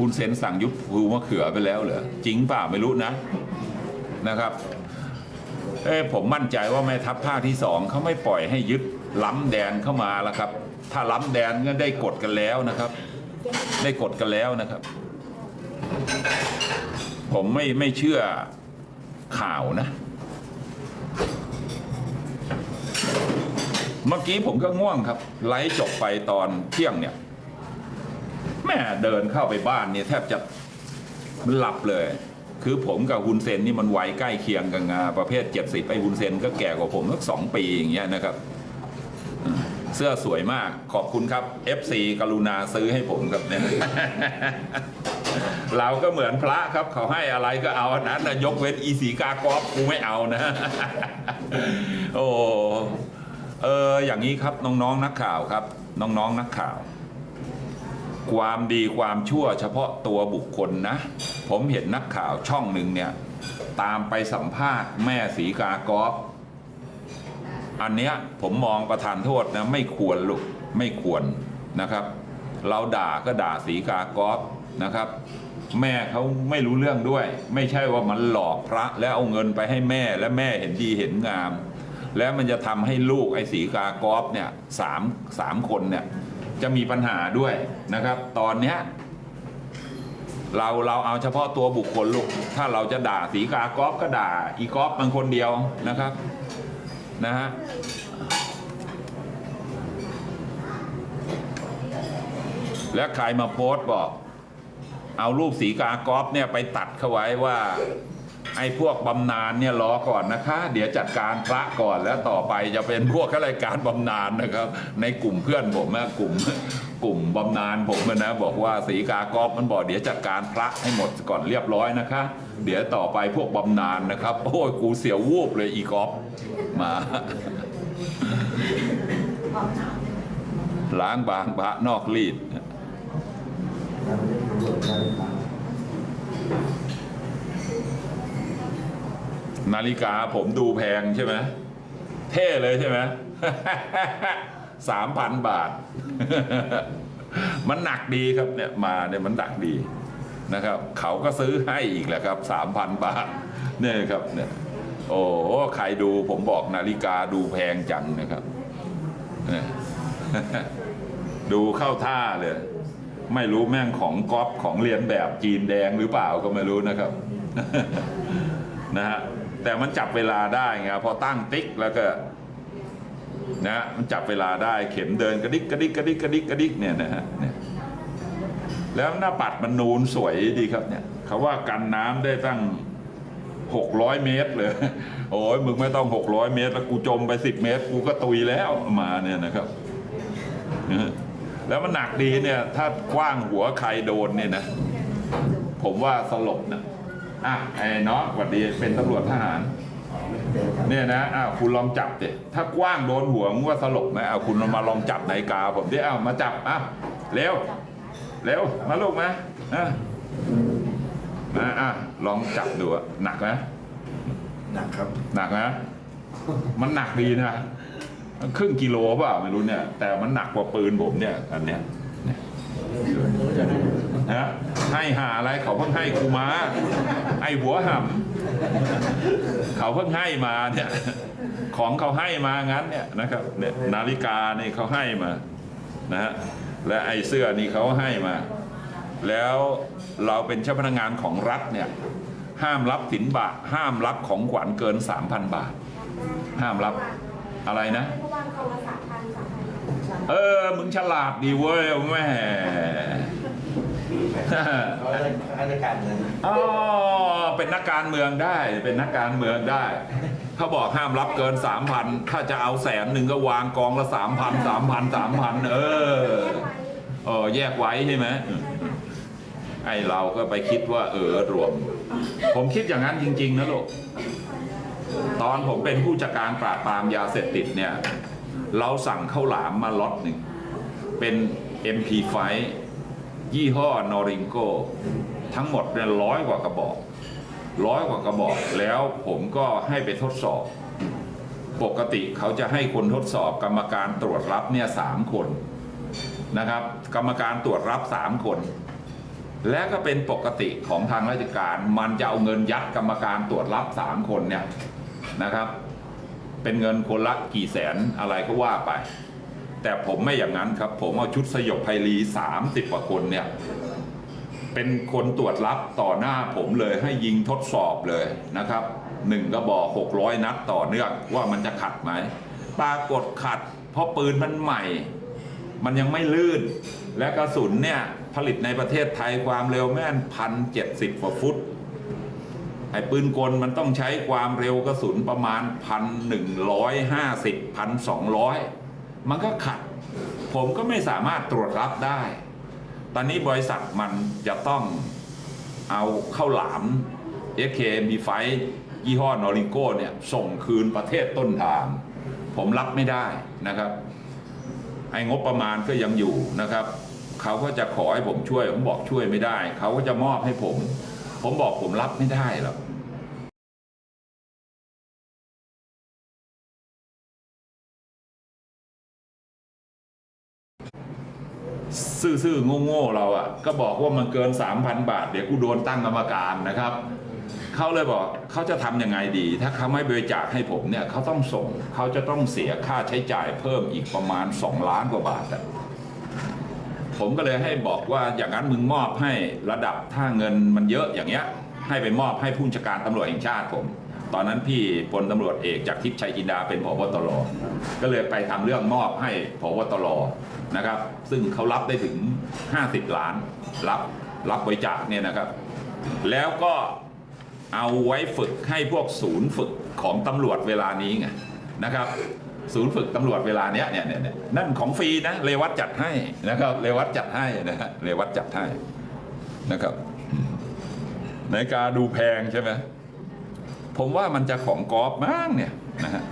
คุณเซนสั่งยุบภูมะเขือไปแล้วเหรอจริงเปล่าไม่รู้นะนะครับเอ้ผมมั่นใจว่าแม่ทัพภาคที่สองเขาไม่ปล่อยให้ยึดล้ำแดนเข้ามาแล้วครับ ถ้าล้ำแดนก็ได้กดกันแล้วนะครับ ได้กดกันแล้วนะครับ ผมไม่ไม่เชื่อข่าวนะ เมื่อกี้ผมก็ง่วงครับ ไลฟ์จบไปตอนเที่ยงเนี่ย แม่เดินเข้าไปบ้านเนี่ยแทบจะหลับเลย คือผมกับฮุนเซนนี่มันไวใกล้เคียงกันงาประเภทเจ็ดสิบไอ้ฮุนเซนก็แก่กว่าผมสักสองปีอย่างเงี้ยนะครับ เสื้อสวยมากขอบคุณครับ FC กรุณาซื้อให้ผมครับเนี่ยเราก็เหมือนพระครับเขาให้อะไรก็เอาอันนั้นนะยกเว้นอีสีกากอบกูไม่เอานะ โอ้เอออย่างนี้ครับน้องๆนักข่าวครับ น้องๆนักข่าว ความดีความชั่วเฉพาะตัวบุคคลนะ ผมเห็นนักข่าวช่องหนึ่งเนี่ยตามไปสัมภาษณ์แม่สีกากอบอันเนี้ยผมมองประธานโทษนะไม่ควรลูกไม่ควรนะครับ เราด่าก็ด่าสีกากอบนะครับ แม่เขาไม่รู้เรื่องด้วย ไม่ใช่ว่ามันหลอกพระแล้วเอาเงินไปให้แม่และแม่เห็นดีเห็นงาม แล้วมันจะทำให้ลูกไอ้สีกากอบเนี่ยสามสามคนเนี่ย จะมีปัญหาด้วยนะครับ ตอนเนี้ยเราเราเอาเฉพาะตัวบุคคลลูก ถ้าเราจะด่าสีกากอบก็ด่า อีกอบมันคนเดียวนะครับนะฮะแล้วใครมาโพสต์บอก เอารูปสีกากอบเนี่ยไปตัดเข้าไว้ว่า ไอ้พวกบำนาญเนี่ยรอก่อนนะคะ เดี๋ยวจัดการพระก่อนแล้วต่อไปจะเป็นพวกข้ารายการบำนาญนะครับ ในกลุ่มเพื่อนผมนะกลุ่มกลุ่มบำนาญผมนะบอกว่าสีกากอบมันบอกเดี๋ยวจัดการพระให้หมดก่อนเรียบร้อยนะคะ เดี๋ยวต่อไปพวกบำนาญนะครับโอ้ยกูเสียววูบเลยอีกอบมาล้างบางพระนอกรีด นาฬิกาผมดูแพงใช่ไหมเท่เลยใช่ไหมสามพันบาท มันหนักดีครับเนี่ยมาเนี่ยมันหนักดีนะครับ เขาก็ซื้อให้อีกแหละครับสามพันบาทเนี่ยครับเนี่ยโอ้ใครดูผมบอกนาฬิกาดูแพงจังนะครับเนี่ยดูเข้าท่าเลย ไม่รู้แม่งของก๊อปของเรียนแบบจีนแดงหรือเปล่าก็ไม่รู้นะครับ นะฮะ แต่มันจับเวลาได้ไงพอตั้งติ๊กแล้วก็นะมันจับเวลาได้เข็มเดินกระดิกกระดิกกระดิกกระดิกกระดิกเนี่ยนะฮะเนี่ยแล้วหน้าปัดมันนูนสวยดีครับเนี่ยเขาว่ากันน้ำได้ตั้งหกร้อยเมตรเลยโอ้ยมึงไม่ต้องหกร้อยเมตรแล้วกูจมไปสิบเมตร กูก็ตุยแล้วมาเนี่ยนะครับ แล้วมันหนักดีเนี่ย ถ้ากว้างหัวใครโดนเนี่ยนะ ผมว่าสลบนะ อะไอ้น้องสวัสดีเป็นตำรวจทหาร เนี่ยนะอ้าวคุณลองจับดิถ้ากว้างโดนหัวมึงว่าสลบไหมอ้าวคุณมาลองจับนาฬิกาผมดิอ้าวมาจับอะเร็วเร็วมาลูกมาอะมาอะลองจับดูอะหนักไหมหนักครับ หนักนะ มันหนักดีนะครึ่งกิโลเปล่าไม่รู้เนี่ย แต่มันหนักกว่าปืนผมเนี่ยอันเนี้ยเนี่ยนะ ให้หาอะไรเขาเพิ่งให้กูมาไอหัวห่ำเขาเพิ่งให้มาเนี่ยของเขาให้มางั้นเนี่ยนะครับเนี่ยนาฬิกานี่เขาให้มานะฮะและไอเสื้อนี่เขาให้มา แล้วเราเป็นเจ้าพนักงานของรัฐเนี่ยห้ามรับสินบาทห้ามรับของขวัญเกิน 3,000 บาท ห้ามรับอะไรนะเมื่อวานกองละสามพันสามพันเออ มึงฉลาดดีเว้ยแม่ เขาได้ข้าราชการเงินอ๋อเป็นนักการเมืองได้ เป็นนักการเมืองได้เขาบอกห้ามรับเกิน3,000ถ้าจะเอาแสนหนึ่งก็วางกองละ3,000 3,000 3,000เออเออแยกไว้ใช่ไหมไอเราก็ไปคิดว่า เออรวม ผมคิดอย่างนั้นจริง ๆ นะลูกตอนผมเป็นผู้จัดการปราบปรามยาเสพติดเนี่ย เราสั่งข้าวหลามมาล็อตหนึ่งเป็น MP5 ยี่ห้อนอริงโกทั้งหมดเนี่ยร้อยกว่ากระบอกร้อยกว่ากระบอกแล้วผมก็ให้ไปทดสอบ ปกติเขาจะให้คนทดสอบกรรมการตรวจรับเนี่ยสามคนนะครับ กรรมการตรวจรับสามคน และก็เป็นปกติของทางราชการ มันจะเอาเงินยัดกรรมการตรวจรับสามคนเนี่ยนะครับ เป็นเงินคนละกี่แสนอะไรก็ว่าไป แต่ผมไม่อย่างนั้นครับ ผมเอาชุดสยบภัยรี30กว่าคนเนี่ย เป็นคนตรวจรับต่อหน้าผมเลยให้ยิงทดสอบเลยนะครับหนึ่งกระบอก600 นัดต่อเนื่องว่ามันจะขัดไหมปรากฏขัด เพราะปืนมันใหม่ มันยังไม่ลื่น และกระสุนเนี่ย ผลิตในประเทศไทยความเร็วแม่นพันเจ็ดสิบกว่าฟุตไอ้ปืนกลมันต้องใช้ความเร็วกระสุนประมาณพันหนึ่งร้อยห้าสิบพันสองร้อย มันก็ขัด ผมก็ไม่สามารถตรวจรับได้ ตอนนี้บริษัทมันจะต้องเอาเข้าวหลาม FKMB5 ยี่ห้อนอริโก้เนี่ยส่งคืนประเทศต้นทาง ผมรับไม่ได้นะครับไอ้งบประมาณก็ยังอยู่นะครับ เขาก็จะขอให้ผมช่วย ผมบอกช่วยไม่ได้ เขาก็จะมอบให้ผม ผมบอกผมรับไม่ได้หรอก ซื่อๆโง่ๆเราอะ่ะ ก็บอกว่ามันเกิน 3,000 บาท เดี๋ยวกูโดนตั้งกรรมการนะครับเขาเลยบอกเขาจะทำยังไงดี ถ้าเขาไม่บริจาคให้ผมเนี่ยเขาต้องส่งเขาจะต้องเสียค่าใช้จ่ายเพิ่มอีกประมาณ 2 ล้านกว่าบาทอะผมก็เลยให้บอกว่าอย่างนั้นมึงมอบให้ระดับถ้าเงินมันเยอะอย่างเงี้ย ให้ไปมอบให้ผู้บัญชาการตำรวจแห่งชาติผม ตอนนั้นพี่พลตำรวจเอกจากทิพย์ชัยจินดาเป็นผบตรก็เลยไปทำเรื่องมอบให้ผบตรนะครับ ซึ่งเขารับได้ถึง 50 ล้าน รับรับบริจาคเนี่ยนะครับ แล้วก็เอาไว้ฝึกให้พวกศูนย์ฝึกของตำรวจเวลานี้ไงนะครับ ศูนย์ฝึกตำรวจเวลาเนี้ยเนี่ยเนี่ยเนี่ยนั่นของฟรีนะเรวัตจัดให้นะครับเรวัตจัดให้นะฮะเรวัตจัดให้นะครับอืมนาฬิกาดูแพงใช่ไหม ผมว่ามันจะของกอล์ฟมั้งเนี่ยนะฮะ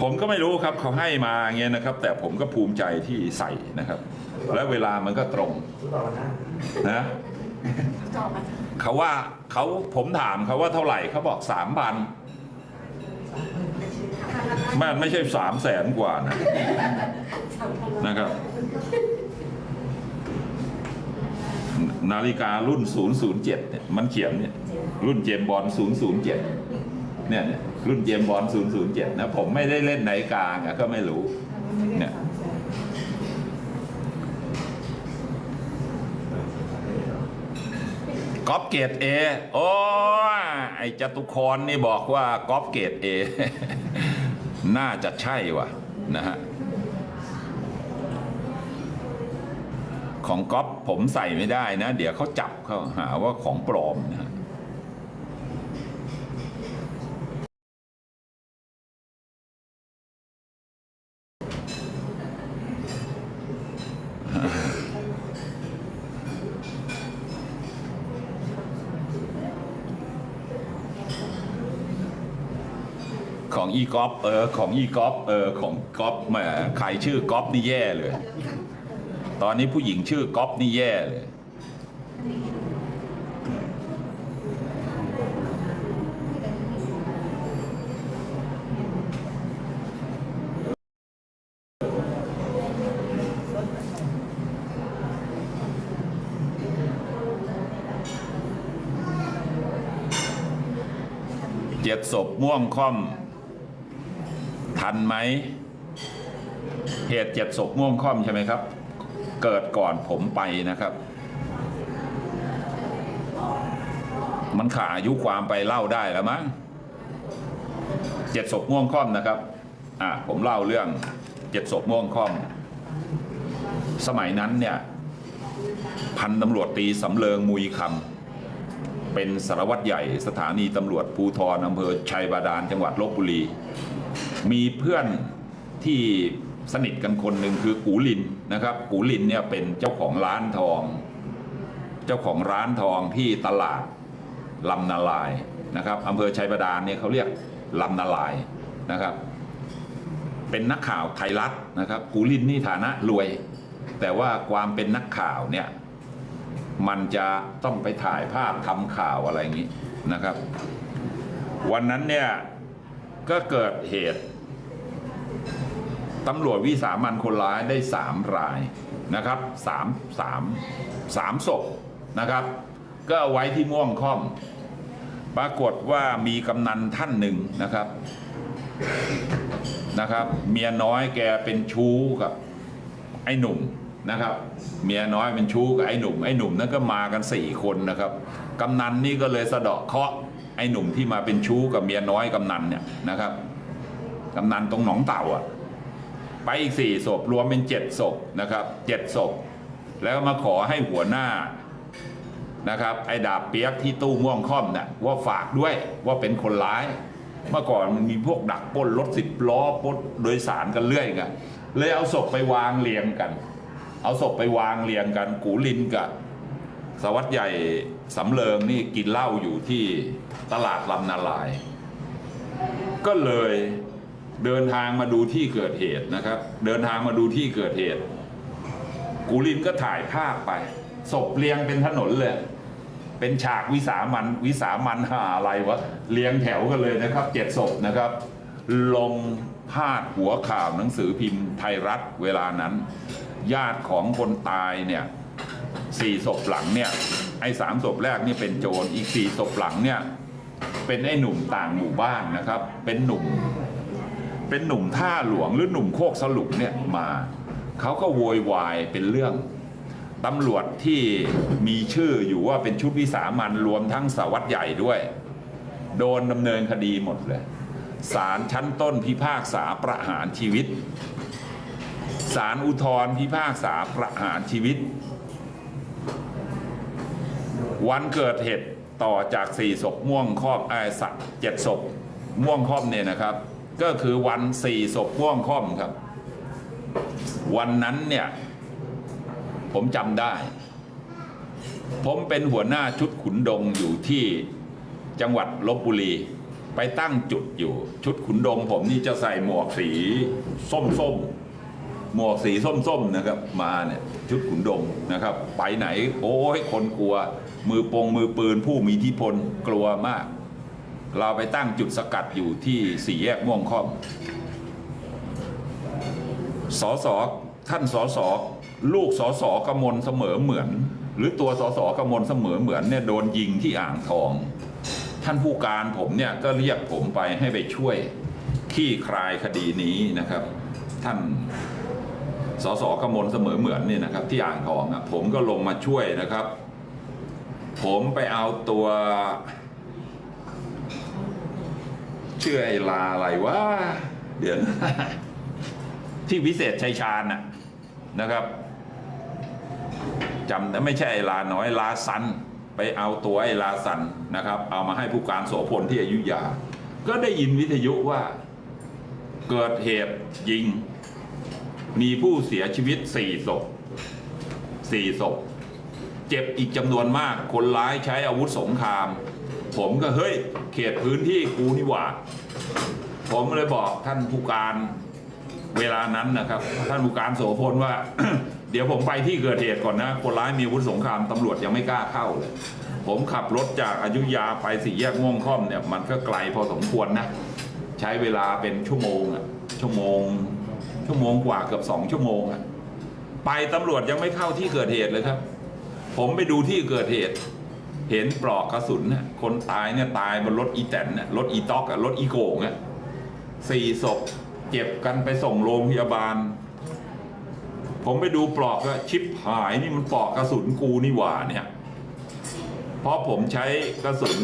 ผมก็ไม่รู้ครับเขาให้มาเงี้ยนะครับ แต่ผมก็ภูมิใจที่ใส่นะครับ และเวลามันก็ตรงนะเขาว่าเขาผมถามเขาว่าเท่าไหร่เขาบอกสามพันมันไม่ใช่สามแสนกว่านะนะครับ นาฬิการุ่น 007เนี่ยมันเขียนเนี่ยรุ่นเจมบอล007เนี่ยเนี่ยรุ่นเจมบอล007นะผมไม่ได้เล่นนาฬิกาไงก็ไม่รู้เนี่ยก๊อปเกรดเอโอ้ยไอจตุครนี่บอกว่าก๊อปเกรดเอน่าจะใช่ว่ะนะฮะ ของก๊อปผมใส่ไม่ได้นะ เดี๋ยวเขาจับเขาหาว่าของปลอมนะฮะของอีกอฟเออ ของอีกอฟเออ ของก๊อฟแหมใครชื่อก๊อฟนี่แย่เลย ตอนนี้ผู้หญิงชื่อก๊อฟนี่แย่เลย เจ็ดศพม่วงค่อม ทันไหม เหตุเจ็ดศพม่วงค่อมใช่ไหมครับ เกิดก่อนผมไปนะครับ มันขาดอายุความไปเล่าได้แล้วมั้งเจ็ดศพม่วงค่อมนะครับ อะผมเล่าเรื่องเจ็ดศพม่วงค่อม สมัยนั้นเนี่ย พันตำรวจตีสำเริงมุยคำเป็นสารวัตรใหญ่สถานีตำรวจภูธรอำเภอชัยบาดาลจังหวัดลบบุรี มีเพื่อนที่ สนิทกันคนหนึ่งคือกูลินนะครับ กูลินเนี่ยเป็นเจ้าของร้านทอง เจ้าของร้านทองที่ตลาดลำนาลายนะครับอำเภอชัยบาดาลเนี่ยเขาเรียกลำนาลายนะครับ เป็นนักข่าวไทยรัฐนะครับ กูลินนี่ฐานะรวย แต่ว่าความเป็นนักข่าวเนี่ยมันจะต้องไปถ่ายภาพทำข่าวอะไรอย่างนี้นะครับ วันนั้นเนี่ยก็เกิดเหตุ ตำรวจวิสามันคนร้ายได้สามรายนะครับสามสามสามศพนะครับ ก็เอาไว้ที่ม่วงค่อม ปรากฏว่ามีกำนันท่านหนึ่งนะครับนะครับ เมียน้อยแกเป็นชู้กับไอ้หนุ่มนะครับ เมียน้อยเป็นชู้กับไอ้หนุ่มไอ้หนุ่มนั่นก็มากันสี่คนนะครับกำนันนี่ก็เลยสะเดาะเคาะไอ้หนุ่มที่มาเป็นชู้กับเมียน้อยกำนันเนี่ยนะครับกำนันตรงหนองเต่าอะ ไปอีกสี่ศพรวมเป็นเจ็ดศพนะครับเจ็ดศพแล้วมาขอให้หัวหน้านะครับไอ้ดาบเปียกที่ตู้ม่วงค่อมเนี่ยว่าฝากด้วยว่าเป็นคนร้าย เมื่อก่อนมันมีพวกดักป้นรถสิบล้อป้นโดยสารกันเรื่อยกันเลยเอาศพไปวางเรียงกัน เอาศพไปวางเรียงกัน กูลินกับสวัสดใหญ่สำเริงนี่กินเหล้าอยู่ที่ตลาดลำนาลาย ก็เลย เดินทางมาดูที่เกิดเหตุนะครับ เดินทางมาดูที่เกิดเหตุ กูลินก็ถ่ายภาพไปศพเรียงเป็นถนนเลย เป็นฉากวิสามันวิสามันหาอะไรวะเรียงแถวกันเลยนะครับเจ็ดศพนะครับ ลงพาดหัวข่าวหนังสือพิมพ์ไทยรัฐเวลานั้น ญาติของคนตายเนี่ยสี่ศพหลังเนี่ยไอ้สามศพแรกนี่เป็นโจรอีกสี่ศพหลังเนี่ยเป็นไอ้หนุ่มต่างหมู่บ้านนะครับ เป็นหนุ่ม เป็นหนุ่มท่าหลวงหรือหนุ่มโคกสลุกเนี่ยมาเขาก็โวยวายเป็นเรื่องตำรวจที่มีชื่ออยู่ว่าเป็นชุดวิสามันรวมทั้งสาวัสดใหญ่ด้วย โดนดำเนินคดีหมดเลยศาลชั้นต้นพิพากษาประหารชีวิตศาลอุทธรพิพากษาประหารชีวิต วันเกิดเหตุต่อจากสี่ศพม่วงครอบไอ้ยสักเจ็ดศพม่วงครอบเนี่ยนะครับ ก็คือวันสี่ศพม่วงครอบครับ วันนั้นเนี่ย ผมจำได้ ผมเป็นหัวหน้าชุดขุนดงอยู่ที่จังหวัดลบบุรี ไปตั้งจุดอยู่ ชุดขุนดง ผมนี่จะใส่หมวกสีส้มๆหมวกสีส้มๆนะครับ มาเนี่ยชุดขุนดงนะครับ ไปไหน โอ้ยคนกลัว มือปงมือปืนผู้มีอิทธิพลกลัวมาก เราไปตั้งจุดสกัดอยู่ที่สี่แยกม่วงค่อมสสท่านสสลูกสสกมลเสมอเหมือน หรือตัวสสกมลเสมอเหมือนเนี่ยโดนยิงที่อ่างทอง ท่านผู้การผมเนี่ยก็เรียกผมไปให้ไปช่วยขี้คลายคดีนี้นะครับ ท่านสสกมลเสมอเหมือนเนี่ยนะครับ ที่อ่างทองอะผมก็ลงมาช่วยนะครับ ผมไปเอาตัว ชื่อไอ้ลาอะไรวะเดี๋ยวนที่วิเศษชัยชาญน่ะนะครับจำไม่ใช่ไอ้ลาน้อยลาสันไปเอาตัวไอ้ลาสันนะครับ เอามาให้ผู้การโสพลที่อยุธยา ก็ได้ยินวิทยุว่า เกิดเหตุยิง มีผู้เสียชีวิตสี่ศพสี่ศพ เจ็บอีกจำนวนมากคนร้ายใช้อาวุธสงคราม ผมก็เฮ้ย เขตพื้นที่กูนี่หว่า ผมเลยบอกท่านผู้การเวลานั้นนะครับ ท่านผู้การโสพลว่า เดี๋ยวผมไปที่เกิดเหตุก่อนนะ คนร้ายมีอาวุธสงครามตำรวจยังไม่กล้าเข้าเลย ผมขับรถจากอายุยาไปสี่แยกม่วงค่อมเนี่ยมันก็ไกลพอสมควรนะ ใช้เวลาเป็นชั่วโมงอะชั่วโมง ชั่วโมงกว่าเกือบสองชั่วโมงอะไปตำรวจยังไม่เข้าที่เกิดเหตุเลยครับ ผมไปดูที่เกิดเหตุ เห็นปลอกกระสุนคนตายเนี่ยตายบนรถอีแตนน่ะรถอีต็อกอะรถอีโกงอะสี่ศพเจ็บกันไปส่งโรงพยาบาล ผมไปดูปลอกก็ชิปหายนี่มันปลอกกระสุนกูนี่หว่าเนี่ยเพราะผมใช้กระสุน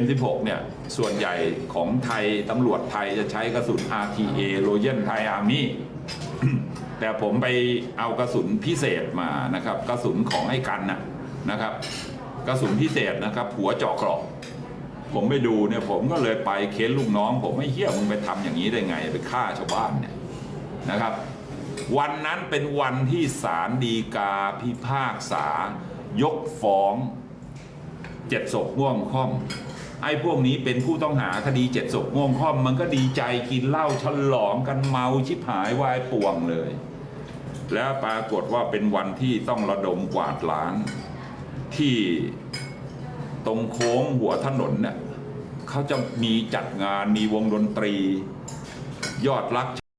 M16 เนี่ยส่วนใหญ่ของไทยตำรวจไทยจะใช้กระสุน RTA Royal Thai Army แต่ผมไปเอากระสุนพิเศษมานะครับ กระสุนของไอ้กันนะนะครับ กระสุนพิเศษนะครับ หัวเจาะกราะผมไปดูเนี่ยผมก็เลยไปเค้นลูกน้อง ผมไม่เฮี้ยมึงไปทำอย่างนี้ได้ไงไปฆ่าชาวบ้านเนี่ยนะครับ วันนั้นเป็นวันที่ศาลฎีกาพิพากษา ยกฟ้องเจ็ดศพง่วงค่อมไอ้พวกนี้เป็นผู้ต้องหาคดีเจ็ดศพง่วงค่อม มันก็ดีใจกินเหล้าฉลองกันเมาชิบหายวายป่วงเลย แล้วปรากฏว่าเป็นวันที่ต้องระดมกวาดล้าง ที่ตรงโค้งหัวถนนเนี่ยเขาจะมีจัดงานมีวงดนตรียอดรัก